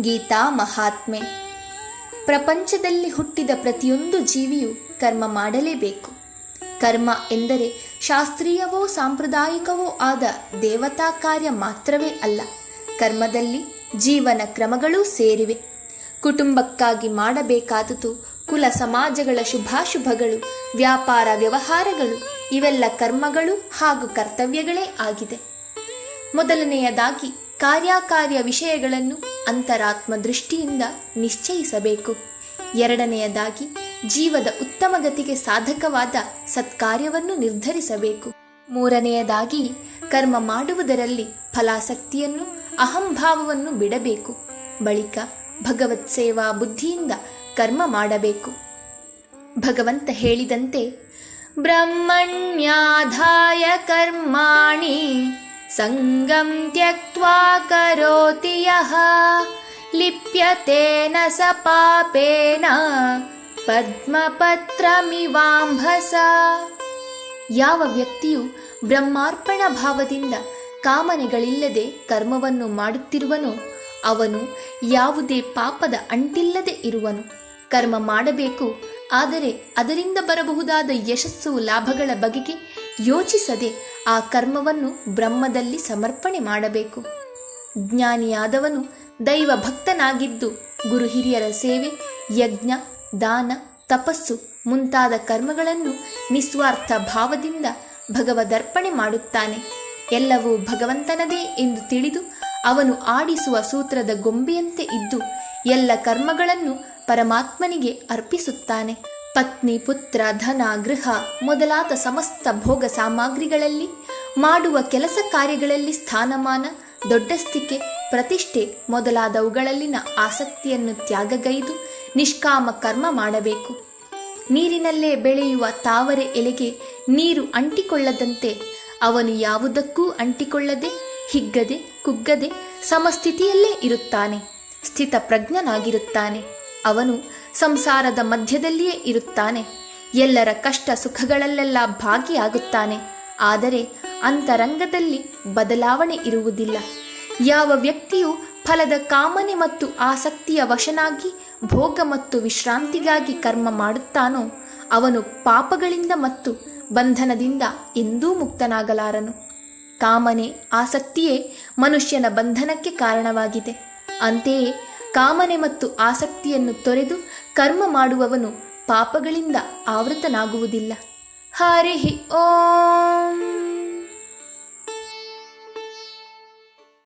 ಗೀತಾ ಮಹಾತ್ಮೆ. ಪ್ರಪಂಚದಲ್ಲಿ ಹುಟ್ಟಿದ ಪ್ರತಿಯೊಂದು ಜೀವಿಯು ಕರ್ಮ ಮಾಡಲೇಬೇಕು. ಕರ್ಮ ಎಂದರೆ ಶಾಸ್ತ್ರೀಯವೋ ಸಾಂಪ್ರದಾಯಿಕವೋ ಆದ ದೇವತಾ ಕಾರ್ಯ ಮಾತ್ರವೇ ಅಲ್ಲ. ಕರ್ಮದಲ್ಲಿ ಜೀವನ ಕ್ರಮಗಳೂ ಸೇರಿವೆ. ಕುಟುಂಬಕ್ಕಾಗಿ ಮಾಡಬೇಕಾದುದು ಕುಲ ಸಮಾಜಗಳ ಶುಭಾಶುಭಗಳು, ವ್ಯಾಪಾರ ವ್ಯವಹಾರಗಳು, ಇವೆಲ್ಲ ಕರ್ಮಗಳು ಹಾಗೂ ಕರ್ತವ್ಯಗಳೇ ಆಗಿದೆ. ಮೊದಲನೆಯದಾಗಿ ಕಾರ್ಯಕಾರ್ಯ ವಿಷಯಗಳನ್ನು ಅಂತರಾತ್ಮ ದೃಷ್ಟಿಯಿಂದ ನಿಶ್ಚಯಿಸಬೇಕು. ಎರಡನೆಯದಾಗಿ, ಜೀವದ ಉತ್ತಮ ಗತಿಗೆ ಸಾಧಕವಾದ ಸತ್ಕಾರ್ಯವನ್ನು ನಿರ್ಧರಿಸಬೇಕು. ಮೂರನೆಯದಾಗಿ, ಕರ್ಮ ಮಾಡುವುದರಲ್ಲಿ ಫಲಾಸಕ್ತಿಯನ್ನು, ಅಹಂಭಾವವನ್ನು ಬಿಡಬೇಕು. ಬಳಿಕ, ಭಗವತ್ ಸೇವಾ ಬುದ್ಧಿಯಿಂದ ಕರ್ಮ ಮಾಡಬೇಕು. ಭಗವಂತ ಹೇಳಿದಂತೆ, ಬ್ರಹ್ಮಣ್ಯಾಧಾಯ ಕರ್ಮಾಣಿ ಸಂಗಂ त्यक्त्वा ಲಿಪ್ಯತೇನ ಸ ಪಾಪೇನ ಪದ್ಮಪತ್ರಮಿವಾಂಭಸ ಯಾವ ವ್ಯಕ್ತಿಯು ಬ್ರಹ್ಮಾರ್ಪಣ ಭಾವದಿಂದ ಕಾಮನೆಗಳಿಲ್ಲದೆ ಕರ್ಮವನ್ನು ಮಾಡುತ್ತಿರುವನೋ, ಅವನು ಯಾವುದೇ ಪಾಪದ ಅಂಟಿಲ್ಲದೆ ಇರುವನು. ಕರ್ಮ ಮಾಡಬೇಕು, ಆದರೆ ಅದರಿಂದ ಬರಬಹುದಾದ ಯಶಸ್ಸು ಲಾಭಗಳ ಬಗೆಗೆ ಯೋಚಿಸದೆ ಆ ಕರ್ಮವನ್ನು ಬ್ರಹ್ಮದಲ್ಲಿ ಸಮರ್ಪಣೆ ಮಾಡಬೇಕು. ಜ್ಞಾನಿಯಾದವನು ದೈವ ಭಕ್ತನಾಗಿದ್ದು ಗುರು ಹಿರಿಯರ ಸೇವೆ, ಯಜ್ಞ, ದಾನ, ತಪಸ್ಸು ಮುಂತಾದ ಕರ್ಮಗಳನ್ನು ನಿಸ್ವಾರ್ಥ ಭಾವದಿಂದ ಭಗವದರ್ಪಣೆ ಮಾಡುತ್ತಾನೆ. ಎಲ್ಲವೂ ಭಗವಂತನದೇ ಎಂದು ತಿಳಿದು ಅವನು ಆಡಿಸುವ ಸೂತ್ರದ ಗೊಂಬೆಯಂತೆ ಇದ್ದು ಎಲ್ಲ ಕರ್ಮಗಳನ್ನು ಪರಮಾತ್ಮನಿಗೆ ಅರ್ಪಿಸುತ್ತಾನೆ. ಪತ್ನಿ, ಪುತ್ರ, ಧನ, ಗೃಹ ಮೊದಲಾದ ಸಮಸ್ತ ಭೋಗ ಸಾಮಗ್ರಿಗಳಲ್ಲಿ ಮಾಡುವ ಕೆಲಸ ಕಾರ್ಯಗಳಲ್ಲಿ ಸ್ಥಾನಮಾನ ದೊಡ್ಡಸ್ತಿಕೆ ಪ್ರತಿಷ್ಠೆ ಮೊದಲಾದವುಗಳಲ್ಲಿನ ಆಸಕ್ತಿಯನ್ನು ತ್ಯಾಗಗೈದು ನಿಷ್ಕಾಮ ಕರ್ಮ ಮಾಡಬೇಕು. ನೀರಿನಲ್ಲೇ ಬೆಳೆಯುವ ತಾವರೆ ಎಲೆಗೆ ನೀರು ಅಂಟಿಕೊಳ್ಳದಂತೆ ಅವನು ಯಾವುದಕ್ಕೂ ಅಂಟಿಕೊಳ್ಳದೆ ಹಿಗ್ಗದೆ ಕುಗ್ಗದೆ ಸಮಸ್ಥಿತಿಯಲ್ಲೇ ಇರುತ್ತಾನೆ. ಸ್ಥಿತಪ್ರಜ್ಞನಾಗಿರುತ್ತಾನೆ ಅವನು ಸಂಸಾರದ ಮಧ್ಯದಲ್ಲಿಯೇ ಇರುತ್ತಾನೆ. ಎಲ್ಲರ ಕಷ್ಟ ಸುಖಗಳಲ್ಲೆಲ್ಲ ಭಾಗಿಯಾಗುತ್ತಾನೆ. ಆದರೆ ಅಂತರಂಗದಲ್ಲಿ ಬದಲಾವಣೆ ಇರುವುದಿಲ್ಲ. ಯಾವ ವ್ಯಕ್ತಿಯು ಫಲದ ಕಾಮನೆ ಮತ್ತು ಆಸಕ್ತಿಯ ವಶನಾಗಿ, ಭೋಗ ಮತ್ತು ವಿಶ್ರಾಂತಿಗಾಗಿ ಕರ್ಮ ಮಾಡುತ್ತಾನೋ, ಅವನು ಪಾಪಗಳಿಂದ ಮತ್ತು ಬಂಧನದಿಂದ ಎಂದೂ ಮುಕ್ತನಾಗಲಾರನು. ಕಾಮನೆ, ಆಸಕ್ತಿಯೇ ಮನುಷ್ಯನ ಬಂಧನಕ್ಕೆ ಕಾರಣವಾಗಿದೆ. ಅಂತೆಯೇ ಕಾಮನೆ ಮತ್ತು ಆಸಕ್ತಿಯನ್ನು ತೊರೆದು ಕರ್ಮ ಮಾಡುವವನು ಪಾಪಗಳಿಂದ ಆವೃತನಾಗುವುದಿಲ್ಲ. ಹರಿ ಓಂ.